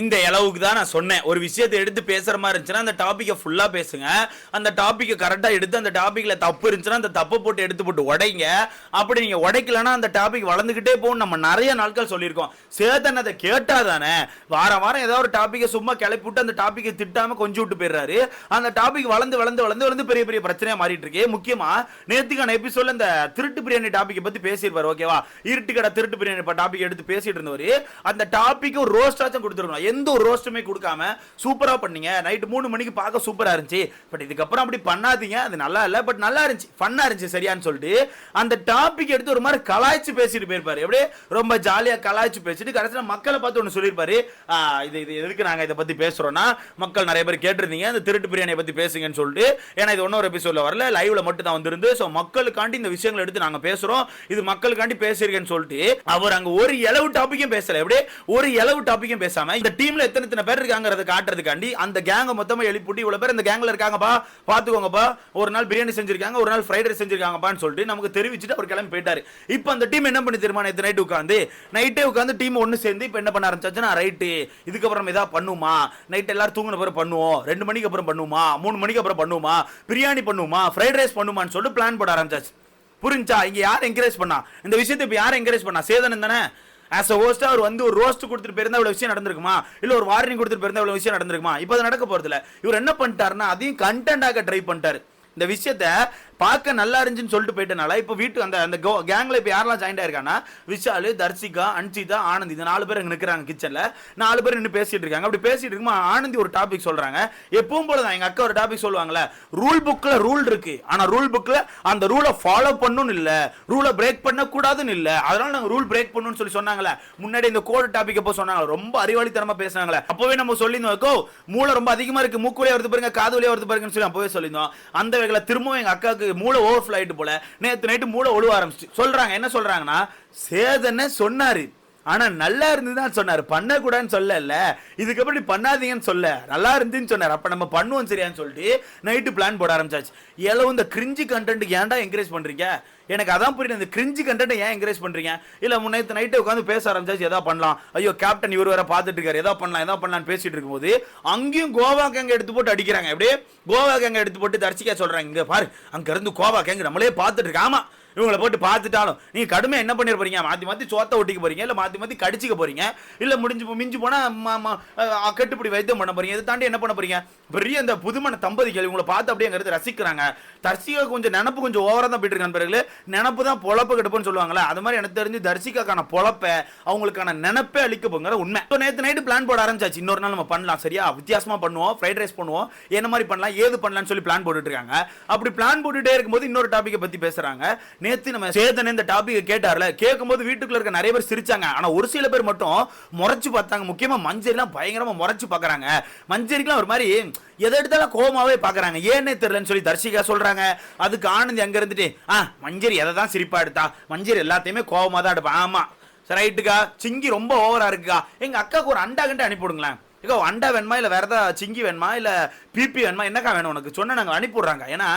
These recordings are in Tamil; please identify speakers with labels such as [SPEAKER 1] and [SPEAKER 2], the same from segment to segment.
[SPEAKER 1] இந்த அளவுக்கு தான் நான் சொன்னேன். ஒரு விஷயத்தை எடுத்து பேசுற மாதிரி இருந்துச்சுன்னா அந்த டாப்பிக்கை ஃபுல்லா பேசுங்க. அந்த டாப்பிக்கை கரெக்டாக எடுத்து அந்த டாப்பிக்கில் தப்பு இருந்துச்சுன்னா அந்த தப்பை போட்டு எடுத்து போட்டு உடைங்க. அப்படி நீங்க உடைக்கலன்னா அந்த டாபிக் வளர்ந்துகிட்டே போகும் நம்ம நிறைய நாட்கள் சொல்லியிருக்கோம். சேதன் அதை கேட்டால் தானே வாரம் வாரம் ஏதாவது ஒரு டாப்பிக்கை சும்மா கிளப்பி விட்டு அந்த டாப்பிக்கை திட்டாம கொஞ்சம் விட்டு போயிடுறாரு. அந்த டாபிக் வளர்ந்து வளர்ந்து வளர்ந்து வளர்ந்து பெரிய பெரிய பிரச்சனையா மாறிட்டு இருக்கு. முக்கியமா நேத்துக்கான எபிசோட்ல இந்த திருட்டு பிரியாணி டாப்பிக்கை பத்தி பேசியிருப்பாரு ஓகேவா இருட்டு கடை திருட்டு பிரியாணி டாபிக் எடுத்து பேசிட்டு இருந்தவர். அந்த டாபிக் ஒரு ரோஸ்டாச்சும் கொடுத்துருக்கணும். எந்த ஒரு ரோஸ்ட்டுமே கொடுக்காம சூப்பராக பண்ணீங்க. நைட்டு மூணு மணிக்கு பார்க்க சூப்பராக இருந்துச்சு. பட் இதுக்கப்புறம் அப்படி பண்ணாதீங்க. அது நல்லா இல்லை பட் நல்லா இருந்துச்சு. ஃபன்னாக இருந்துச்சு சரியான்னு சொல்லிட்டு. அந்த டாபிக் எடுத்து ஒரு மாதிரி கலாய்ச்சி பேசிட்டு போயிருப்பாரு. எப்படியே? ரொம்ப ஜாலியாக கலாய்ச்சி பேசிட்டு கடைசியில் மக்களை பார்த்து ஒன்று சொல்லியிருப்பாரு. இது இது எதுக்கு நாங்கள் இதை பத்தி பேசுகிறோன்னா மக்கள் நிறைய பேர் கேட்டிருந்தீங்க. அந்த திருட்டு பிரியாணியை பற்றி பேசுங்கன்னு சொல்லிட்டு. ஏன்னா இது ஒன்றும் ஒரு எபிசோடில் வரல. லைவ்ல மட்டும் தான் வந்திருந்து. ஸோ மக்களுக்காண்டி இந்த விஷயங்களை எடுத்து நாங்கள் பேசுகிறோம் இது மக்களுக்காண்டி பேசியிருக்கேன்னு சொல்லிட்டு அவர் அங்கே ஒரு இளவு டாப்பிக்கும் பேசல. எப்படியே? ஒரு இளவு டாப்பிக்கும் பேசாம இந்த டீம்ல எத்தனை எத்தனை பேர் இருக்காங்கிறத காட்டுறதுக்காண்டி அந்த கேங்க மொத்தமா எழுப்பிட்டு இவ்வளவு பேர் இந்த கேங்ல இருக்காங்கப்பா பாத்துக்கோங்கப்பா. ஒரு நாள் பிரியாணி செஞ்சிருக்காங்க ஒரு நாள் ஃப்ரைட் ரைஸ் செஞ்சிருக்காங்கப்பான்னு சொல்லிட்டு நமக்கு தெரிவிச்சுட்டு அவர் கிளம்பி போயிட்டாரு. இப்போ அந்த டீம் என்ன பண்ணி தெரியுமா நேற்று நைட் உட்காந்து நைட்டே உட்காந்து டீம் ஒன்று சேர்ந்து இப்போ என்ன பண்ண ஆரம்பிச்சாச்சுன்னா ரைட்டு இதுக்கப்புறம் நம்ம ஏதாவது பண்ணுமா? நைட் எல்லாரும் தூங்கின பிறகு பண்ணுவோம். ரெண்டு மணிக்கு அப்புறம் பண்ணுவோமா மூணு மணிக்கு அப்புறம் பண்ணுவோமா பிரியாணி பண்ணுவோமா ஃப்ரைட் ரைஸ் பண்ணுமான்னு சொல்லிட்டு பிளான் போட ஆரம்பிச்சாச்சு. புரிஞ்சா? இங்க யார் என்கரேஜ் பண்ணா? இந்த விஷயத்தை இப்போ யார் என்கரேஜ் பண்ணா? சேதனம் தானே? ஆஸ் அ ஹோஸ்டா அவர் வந்து ஒரு ரோஸ்ட் கொடுத்துட்டு போயிருந்தா இவ்வளோ விஷயம் நடந்திருக்குமா? இல்ல ஒரு வார்னிங் கொடுத்துட்டு போயிருந்தா இவ்வளவு விஷயம் நடந்திருக்குமா? இப்போ அது நடக்க போறது இவர் என்ன பண்ணிட்டாருன்னா அதையும் கண்டென்ட்டாக ட்ரை பண்ணிட்டாரு. இந்த விஷயத்த பார்க்க நல்லா இருந்துச்சுன்னு சொல்லிட்டு போயிட்டனால இப்போ வீட்டு அந்த அந்த கேங்ல இப்போ யாரெல்லாம் ஜாயின் ஆயிருக்காங்கன்னா விஷாலு தர்சிகா அன்சிதா ஆனந்த் இந்த நாலு பேர் இங்கே நிற்கிறாங்க கிச்சனில் நாலு பேர் நின்று பேசிட்டு இருக்காங்க. அப்படி பேசிட்டு இருக்குமா ஆனந்தி ஒரு டாபிக் சொல்கிறாங்க எப்பவும் போல தான் எங்கள் அக்கா ஒரு டாபிக் சொல்லுவாங்கல்ல ரூல் புக்கில் ரூல் இருக்கு. ஆனால் ரூல் புக்கில் அந்த ரூலை ஃபாலோ பண்ணணும்னு இல்லை. ரூலை பிரேக் பண்ணக்கூடாதுன்னு இல்லை. அதனால நாங்கள் ரூல் பிரேக் பண்ணணும்னு சொல்லி சொன்னாங்களே முன்னாடி இந்த கோடு டாபிக் எப்போ சொன்னாங்க ரொம்ப அறிவாளித்தனமாக பேசுனாங்களே அப்போவே நம்ம சொல்லியிருந்தோம் மூளை ரொம்ப அதிகமாக இருக்கு. மூக்குலேயே வருது பாருங்க காது வருது பாருங்கன்னு சொல்லி அப்போவே சொல்லியிருந்தோம். அந்த வகையில் திரும்பவும் எங்கள் அக்காவுக்கு மூளை ஓவர் ஆயிட்டு போல. நேத்து நைட்டு மூளை ஒழுவ ஆரம்பிச்சு சொல்றாங்க என்ன சொல்றாங்கன்னா சேதனை சொன்னாரு. ஆனால் நல்லா இருந்துதான் சொன்னார். பண்ணக்கூடாதுன்னு சொல்லல. இதுக்கப்புறம் நீ பண்ணாதீங்கன்னு சொல்ல. நல்லா இருந்துன்னு சொன்னார். அப்போ நம்ம பண்ணுவோம் சரியான்னு சொல்லிட்டு நைட்டு பிளான் போட ஆரம்பிச்சாச்சு. எல்லாம் இந்த கிரிஞ்சி கண்டென்ட் ஏன்டா என்கரேஜ் பண்ணுறீங்க எனக்கு அதான் புரியல இந்த கிரிஞ்சி கண்டென்ட் ஏன் என்கரேஜ் பண்ணுறீங்க இல்லை முன்னேற்று நைட்டு உட்காந்து பேச ஆரம்பிச்சாச்சு. எதா பண்ணலாம். ஐயோ கேப்டன் இவர் வேற பார்த்துட்டு இருக்காரு. எதா பண்ணலாம் எதா பண்ணலாம்னு பேசிட்டு இருக்கும்போது அங்கேயும் கோவா கேங்க எடுத்து போட்டு அடிக்கிறாங்க. அப்படியே கோவா கேங்க எடுத்து போட்டு தரிசிக்கா சொல்கிறாங்க இங்கே பாரு அங்கேருந்து கோவா கேங்க நம்மளே பார்த்துட்டு இருக்கு. ஆமாம் இவங்களை போட்டு பார்த்துட்டாலும் நீங்கள் கடுமை என்ன பண்ணிட போறீங்க? மாற்றி மாற்றி சோத்த ஒட்டிக்க போறீங்க? இல்லை மாற்றி மாற்றி கடிச்சிக்க போறீங்க? இல்லை முடிஞ்சு மிஞ்சு மிஞ்சி போனா கட்டுப்படி வைத்தியம் பண்ண போறீங்க? இதை தாண்டி என்ன பண்ண போறீங்க? பெரிய இந்த புதுமண தம்பதிகள் இவங்களை பார்த்து அப்படிங்கிறது ரசிக்கிறாங்க. தர்சிகா கொஞ்சம் நினப்பு கொஞ்சம் ஓவரா தான் போயிட்டு இருக்காங்க பிறகு நினப்பு தான் பொழப்பு கெடுப்புன்னு சொல்லுவாங்களே அது மாதிரி எனக்கு தெரிஞ்சு தர்சிகாக்கான பொழப்பை அவங்களுக்கான நினப்பே அளிக்க போங்கிற உண்மை. இப்போ நேற்று நைட்டு பிளான் போட ஆரம்பிச்சாச்சு. இன்னொரு நாள் நம்ம பண்ணலாம் சரியா? வித்தியாசமாக பண்ணுவோம் ஃப்ரைட் ரைஸ் பண்ணுவோம் என்ன மாதிரி பண்ணலாம் ஏது பண்ணலாம்னு சொல்லி பிளான் போட்டுட்டு இருக்காங்க. அப்படி பிளான் போட்டுட்டே இருக்கும்போது இன்னொரு டாப்பிக்கை பற்றி பேசுறாங்க. நேற்று நம்ம சேதன் இந்த டாப்பிக்கை கேட்டார்ல கேட்கும்போது வீட்டுக்குள்ள இருக்க நிறைய பேர் சிரிச்சாங்க. ஆனால் ஒரு சில பேர் மட்டும் முறைச்சு பார்த்தாங்க. முக்கியமாக மஞ்சரிலாம் பயங்கரமாக முறைச்சு பார்க்குறாங்க. மஞ்சரிக்கெலாம் ஒரு மாதிரி எதை எடுத்தாலும் கோமாவே பார்க்கறாங்க. ஏன்னே தெரிலன்னு சொல்லி தர்ஷிகா சொல்கிறாங்க அதுக்கு ஆனந்தி அங்கே இருந்துட்டு ஆ மஞ்சரி எதை தான் சிரிப்பாக எடுத்தா? மஞ்சரி எல்லாத்தையுமே கோபமாக தான் எடுப்பான் ஆமாம் சரி ரைட்டுக்கா சிங்கி ரொம்ப ஓவராக இருக்குக்கா. எங்கள் அக்காவுக்கு ஒரு அண்டா கண்டு அனுப்பிவிடுங்களேன் ஏக்கா அண்டா வேணுமா? இல்லை வேறு ஏதாவது சிங்கி வேணுமா? இல்லை பிபி வேணுமா? என்னக்கா வேணும் உனக்கு? சொன்ன நாங்கள் அனுப்பிவிட்றாங்க ஏன்னா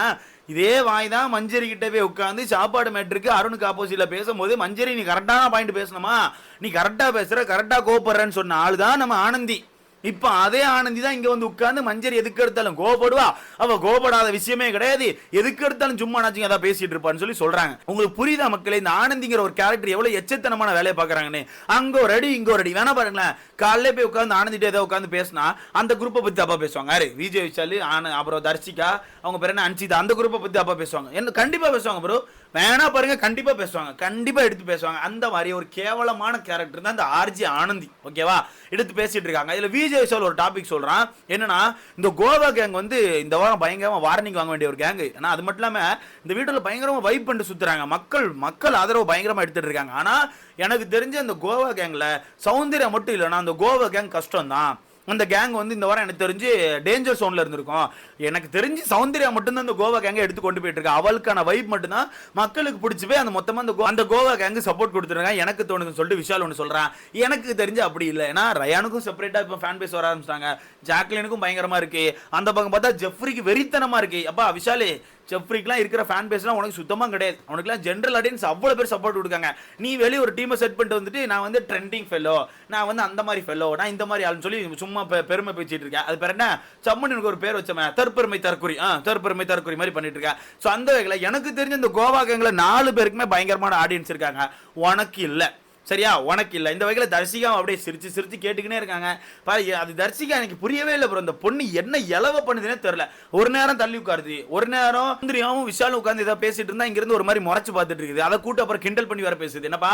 [SPEAKER 1] இதே வாய் தான் மஞ்சரி கிட்ட போய் உட்காந்து சாப்பாடு மேட்ருக்கு. அருணுக்கு ஆப்போசிட்டில் பேசும்போது மஞ்சரி நீ கரெக்டான பாயிண்ட் பேசணுமா? நீ கரெக்டாக பேசுகிற கரெக்டாக கோப்படுறேன்னு சொன்ன ஆள் தான் நம்ம ஆனந்தி. இப்போ அதே ஆனந்தி தான் இங்க வந்து உட்கார்ந்து மஞ்சரி எதுக்கு எடுத்தாலும் கோபப்படுவா அவ கோபப்படாத விஷயமே கிடையாது. எதுக்கு எடுத்தாலும் சும்மா நாச்சுங்க ஏதாவது பேசிட்டு இருப்பான்னு சொல்லி சொல்றாங்க. உங்களுக்கு புரியுதா மக்களே இந்த ஆனந்திங்கிற ஒரு கேரக்டர் எவ்வளவு எச்சத்தனமான வேலையை பாக்குறாங்கன்னு அங்க ஒரு அடி இங்க ஒரு அடி. வேணா பாருங்களேன் காலையில போய் உட்காந்து ஆனந்திட்டு ஏதாவது உட்காந்து பேசினா அந்த குரூப்பை பத்தி அப்பா பேசுவாங்க. யாரு? விஜய் விஷாலு ஆன அப்புறம் தர்ஷிகா அவங்க பேர் என்ன? அன்சிதா. அந்த குரூப்பை பத்தி அப்பா பேசுவாங்க. என்ன கண்டிப்பா பேசுவாங்க ப்ரோ வேணா பாருங்க கண்டிப்பா பேசுவாங்க. கண்டிப்பா எடுத்து பேசுவாங்க. அந்த மாதிரி ஒரு கேவலமான கேரக்டர் தான் இந்த ஆர்ஜி ஆனந்தி. ஓகேவா எடுத்து பேசிட்டு இருக்காங்க. இதுல விஜய் விஷால் ஒரு டாபிக் சொல்றான். என்னன்னா இந்த கோவா கேங் வந்து இந்த வாரம் பயங்கரமா வார்னிங் வாங்க வேண்டிய ஒரு கேங் ஆனா அது மட்டும் இல்லாம இந்த வீட்டுல பயங்கரமா வைப் பண்ணிட்டு சுத்துறாங்க. மக்கள் மக்கள் ஆதரவு பயங்கரமா எடுத்துட்டு இருக்காங்க. ஆனா எனக்கு தெரிஞ்ச அந்த கோவா கேங்ல சௌந்தர்யா மட்டும் இல்லைன்னா அந்த கோவா கேங் கஷ்டம் தான் அந்த கேங் வந்து இந்த வாரம் எனக்கு தெரிஞ்சு டேஞ்சர் சோன்ல இருந்திருக்கும். எனக்கு தெரிஞ்சு சௌந்தர்யா மட்டும்தான் அந்த கோவா கேங்கை எடுத்து கொண்டு போயிட்டு இருக்கா. அவளுக்கான வைப் மட்டும்தான் மக்களுக்கு பிடிச்சி போய் அந்த மொத்தமா அந்த கோ- அந்த கோவா கேங்கு சப்போர்ட் கொடுத்துருக்காங்க. எனக்கு தோணுதுன்னு சொல்லிட்டு விஷால் ஒன்று சொல்றான். எனக்கு தெரிஞ்சு அப்படி இல்லை. ஏன்னா ரயானுக்கும் செப்பரேட்டா இப்போ ஃபேன் பேஸ் வர ஆரம்பிச்சிட்டாங்க. ஜாக்லினுக்கும் பயங்கரமா இருக்கு. அந்த பக்கம் பார்த்தா ஜெஃப்ரிக்கு வெறித்தனமா இருக்கு. அப்பா விஷாலே செஃப்ரிக்லாம் இருக்கிற ஃபேன் பேஸ்லாம் உனக்கு சுத்தமாக கிடையாது. உனக்குலாம் ஜென்ரல் ஆடியன்ஸ் அவ்வளோ பேர் சப்போர்ட் கொடுக்காங்க. நீ வெளியே ஒரு டீமை செட் பண்ணிட்டு வந்துட்டு நான் வந்து ட்ரெண்டிங் ஃபெல்லோ நான் வந்து அந்த மாதிரி ஃபெல்லோ நான் இந்த மாதிரி ஆளுன்னு சொல்லி சும்மா பெருமை பேசிட்டு இருக்கேன். அது பேர் என்ன? சம்மன் எனக்கு ஒரு பேர் வச்சவன். தற்பெருமை தற்குறி. ஆ தற்பெருமை தற்குறி மாதிரி பண்ணிட்டு இருக்கேன். ஸோ அந்த வகையில் எனக்கு தெரிஞ்ச இந்த கோவா கேங்கில் நாலு பேருக்குமே பயங்கரமான ஆடியன்ஸ் இருக்காங்க. உனக்கு இல்லை. சரியா? உனக்கு இல்லை. இந்த வகையில் தர்சிகா அப்படியே சிரிச்சு சிரிச்சு கேட்டுக்கினே இருக்காங்க. பாரு அது தர்சிகா எனக்கு புரியவே இல்லை ப்ரோ இந்த பொண்ணு என்ன இலவ பண்ணுதுன்னே தெரில ஒரு நேரம் தள்ளி உட்காருது. ஒரு நேரம் சுந்தரியாவும் விஷாலும் உட்காந்து இதை பேசிட்டு இருந்தா இங்கிருந்து ஒரு மாதிரி முறைச்சு பார்த்துட்டு இருக்குது. அதை கூட்டு அப்புறம் கிண்டல் பண்ணி வர பேசுது. என்னப்பா?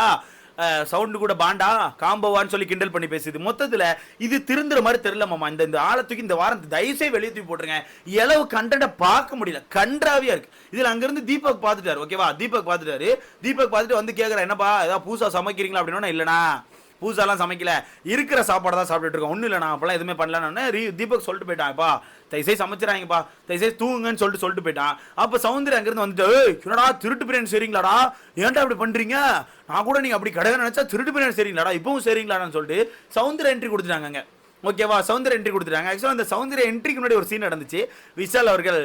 [SPEAKER 1] சவுண்டு கூட பாண்டா காம்போவான்னு சொல்லி கிண்டல் பண்ணி பேசுது மொத்தத்தில் இது திருந்துற மாதிரி தெரியல மாமா. இந்த இந்த ஆழத்துக்கு இந்த வாரம் தயவுசே வெளியே தூக்கி போட்டுருங்க. எளவு கண்டென்ட்டை பார்க்க முடியல. கன்றாவியா இருக்கு. இதில் அங்கேருந்து தீபக் பார்த்துட்டாரு. ஓகேவா? தீபக் பார்த்துட்டாரு. தீபக் பார்த்துட்டு வந்து கேட்குறேன் என்னப்பா ஏதாவது புதுசாக சமைக்கிறீங்களா அப்படின்னா இல்லைண்ணா. பூசாலாம் சமைக்கல. இருக்கிற சாப்பாடு தான் சாப்பிட்டுட்டு இருக்கோம். ஒன்றும் இல்லை நான் அப்போலாம் எதுவுமே பண்ணலன்னு ரீ தீபக் சொல்லிட்டு போயிட்டான்ப்பா தயவுசெய்து சமைச்சிடாங்கப்பா தயவுசெய்து தூங்குங்கன்னு சொல்லிட்டு சொல்லிட்டு போயிட்டான். அப்போ சவுந்தரி அங்கிருந்து வந்துட்டு என்னடா திருட்டு பிரியாணி சரிங்களாடா ஏன்டா அப்படி பண்ணுறீங்க நான் கூட நீங்கள் அப்படி கிடையாது நினச்சா திருட்டு பிரியாணி சரிங்களாடா இப்பவும் சரிங்களாடான்னு சொல்லிட்டு சவுந்தர என்ட்ரி கொடுத்துட்டாங்க ஓகேவா சவுந்தர என்ட்ரி கொடுத்துட்டாங்க. ஆக்சுவலாக அந்த சவுந்தர என்ட்ரிக்கு முன்னாடி ஒரு சீன் நடந்துச்சு. விஷால் அவர்கள்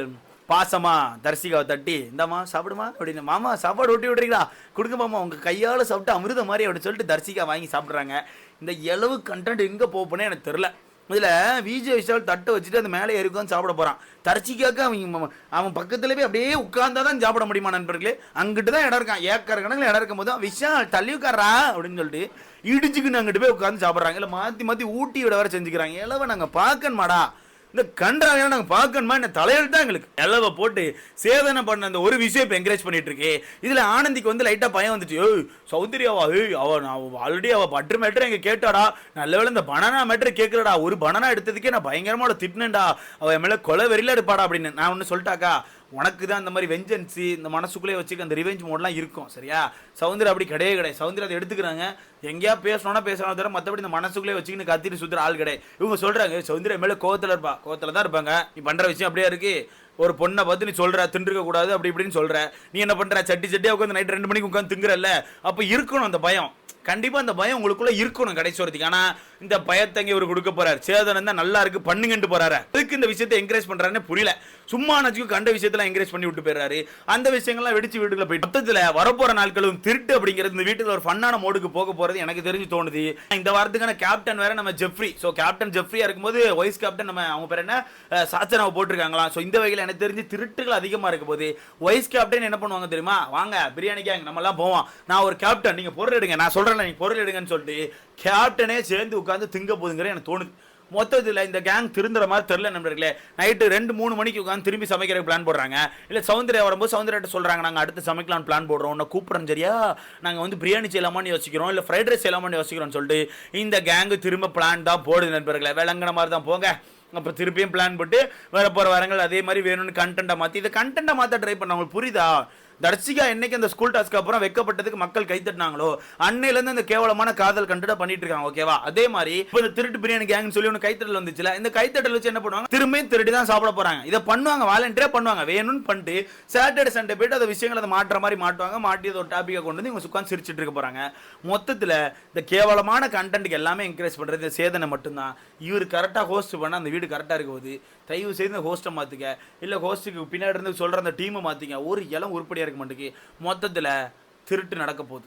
[SPEAKER 1] பாசமா தர்சிகாவை தட்டி இந்தாம்மா சாப்பிடுமா? அப்படின்னு மாமா சாப்பாடு ஊட்டி விட்றீங்களா? கொடுங்க மாமா உங்கள் கையால் சாப்பிட்டு அமிர்த மாதிரி அப்படின்னு சொல்லிட்டு தர்சிகா வாங்கி சாப்பிட்றாங்க. இந்த எளவு கண்டென்ட் எங்கே போப்போனே எனக்கு தெரில இதில் விஜய் விஷால் தட்டை வச்சுட்டு அந்த மேலே ஏறி சாப்பிட போகிறான் தர்சிகாக்கு அவன் அவன் பக்கத்துல போய் அப்படியே உட்கார்ந்தா தான் சாப்பிட முடியுமா நண்பர்களே? அங்கிட்டு தான் இடம் இருக்கான். ஏக்கர் கணக்கில் இடம் இருக்கும் போது விஷால் தள்ளி உட்கார்றா? அப்படின்னு சொல்லிட்டு இடிச்சுக்குன்னு அங்கிட்டு போய் உட்காந்து சாப்பிட்றாங்க. இல்லை மாற்றி மாற்றி ஊட்டி விட வர செஞ்சுக்கிறாங்க. இளவ நாங்கள் பார்க்கணுமாடா? இந்த கன்றாங்க நாங்கள் பார்க்கணுமா? என்ன தலையில் தான் எங்களுக்கு? எல்லவை போட்டு சேதனை பண்ண அந்த ஒரு விஷயம் இப்போ என்கரேஜ் பண்ணிட்டு இருக்கு இதில் ஆனந்திக்கு வந்து லைட்டாக பயம் வந்துச்சு ஏய் சௌந்தர்யாவா? ஏய் அவ நான் ஆல்ரெடி அவள் பட்ரு மேட்ரு எங்கே கேட்டாடா. நல்ல வேலை இந்த பனானா மேட்ரு கேட்கலடா. ஒரு பனானா எடுத்ததுக்கே நான் பயங்கரமாக அவளை திட்டினேன்டா. அவள் என் மேலே கொலை வெறியில எடுப்பாடா அப்படின்னு. நான் ஒன்று சொல்லிட்டாக்கா உனக்கு தான் இந்த மாதிரி வெஞ்சன்சி இந்த மனசுக்குள்ளே வச்சுக்க அந்த ரிவெஞ்ச் மோட்லாம் இருக்கும் சரியா? சவுந்தரம் அப்படி கிடையவே கிடையாது. சவுந்தரம் அதை எடுத்துக்கிறாங்க. எங்கேயா பேசணும்னா பேசணும் தவிர மற்றபடி இந்த மனசுக்குள்ளே வச்சுக்கின்னு கத்திட்டு சுற்றுற ஆள் கிடையாது. இவங்க சொல்கிறாங்க சவுந்தரம் மேலே கோவத்தில் இருப்பா. கோவத்தில் தான் இருப்பாங்க. நீ பண்ணுற விஷயம் அப்படியே இருக்கு? ஒரு பொண்ணை பார்த்து நீ சொல்கிற தின்றுக்க கூடாது அப்படி இப்படின்னு சொல்கிற நீ என்ன பண்ணுற சட்டி சட்டியாக உட்காந்து நைட் ரெண்டு மணிக்கு உட்காந்து திங்குறல்ல? அப்போ இருக்கணும் அந்த பயம். கண்டிப்பாக அந்த பயம் உங்களுக்குள்ளே இருக்கணும் கடைசி வரதுக்கு ஆனால் இந்த பயத்தங்க இவர் கொடுக்க போறாரு. சேதனம் தான் நல்லா இருக்கு பண்ணுங்கன்ட்டு போறாரு. அதுக்கு இந்த விஷயத்தை என்கரேஜ் பண்றாருன்னு புரியல. சும்மா நச்சுக்கு கண்ட விஷயத்தெல்லாம் என்கரேஜ் பண்ணி விட்டு போயிடுறாரு. அந்த விஷயங்கள்லாம் வெடிச்சு வீட்டுல போய் மொத்தத்துல வரப்போற நாட்களும் திருட்டு அப்படிங்கிறது இந்த வீட்டுல ஒரு ஃபன்னான மோடுக்கு போக போறது எனக்கு தெரிஞ்சு தோணுது. இந்த வாரத்துக்கான கேப்டன் வேற நம்ம ஜெஃப்ரி ஸோ கேப்டன் ஜெஃப்ரியா இருக்கும்போது வைஸ் கேப்டன் நம்ம அவங்க பேர் என்ன? அஹ், சாச்சனாவை போட்டிருக்காங்களாம் ஸோ இந்த வகையில் எனக்கு தெரிஞ்சு திருட்டுகள் அதிகமா இருக்கும் போது வைஸ் கேப்டன் என்ன பண்ணுவாங்க தெரியுமா? வாங்க பிரியாணி கேங் நம்ம எல்லாம் போவோம். நான் ஒரு கேப்டன் நீங்க பொருள் எடுங்க. நான் சொல்றேன் நீங்க பொருள் எடுங்கன்னு சொல்லிட்டு கேப்டனே சேர்ந்து உட்காந்து திங்க போதுங்கிற எனக்கு தோணுது. மொத்தத்தில் இந்த கேங் திருந்துற மாதிரி தெரில நண்பர்களே. நைட்டு ரெண்டு மூணு மணிக்கு உட்காந்து திரும்பி சமைக்கிற பிளான் போடுறாங்க. இல்லை சௌந்தர்யா வரும்போது சௌந்தர்யாட்ட சொல்கிறாங்க நாங்கள் அடுத்து சமைக்கலாம்னு பிளான் போடுறோம். உன்னை கூப்பிட்றோம் சரியா? நாங்கள் வந்து பிரியாணி செய்யலாமான்னு யோசிக்கிறோம். இல்லை ஃப்ரைட் ரைஸ் செய்யலாமான்னு யோசிக்கிறோம்னு சொல்லிட்டு இந்த கேங்கு திரும்ப பிளான் தான் போடுது நண்பர்களே. விளங்குன மாதிரி தான் போங்க. அப்போ திருப்பியும் பிளான் போட்டு வர போகிற வரங்கள் அதே மாதிரி வேணும்னு கண்டென்ட்டை மாற்றி இதை கண்டென்ட்டை மாற்ற ட்ரை பண்ண உங்களுக்கு புரியுதா? தர்சிகா என்னைக்கு அந்த ஸ்கூல் டாஸ்க்கு அப்புறம் வைக்கப்பட்டதுக்கு மக்கள் கைத்தட்டினாங்களோ அன்னையிலேருந்து அந்த கேவலமான காதல் கண்டுடா பண்ணிட்டு இருக்காங்க ஓகேவா அதே மாதிரி இப்போ இந்த திருட்டு பிரியாணி கேங்னு சொல்லி ஒன்று கைத்தட்டல் வந்துச்சுல இந்த கைத்தட்டல் வச்சு என்ன பண்ணுவாங்க? திரும்பியும் திருடி தான் சாப்பிட போறாங்க. இதை பண்ணுவாங்க வாலண்டியரே பண்ணுவாங்க வேணும்னு பண்ணிட்டு சாட்டர்டே சண்டே போயிட்டு அந்த விஷயங்களை அதை மாற்ற மாதிரி மாட்டுவாங்க மாட்டி அதை ஒரு டாப்பிக்கை கொண்டு வந்து இவங்க சுக்கான் சிரிச்சிட்டு இருக்க போறாங்க. மொத்தத்தில் இந்த கேவலமான கண்டென்ட்டுக்கு எல்லாமே என்கரேஜ் பண்ணுறது இந்த சேதனை மட்டும்தான். இவர் கரெக்டாக ஹோஸ்ட் பண்ணால் அந்த வீடு கரெக்டாக இருக்க போகுது. தயவு செய்து ஹோஸ்ட்டை மாற்றுக்க இல்லை ஹோஸ்ட்டுக்கு பின்னாடி இருந்து சொல்கிற அந்த டீமை மாற்றிக்க ஒரு இளம் உருப்படியாக இருக்க மாட்டேங்குது மொத்தத்தில் திருட்டு நடக்க போகுது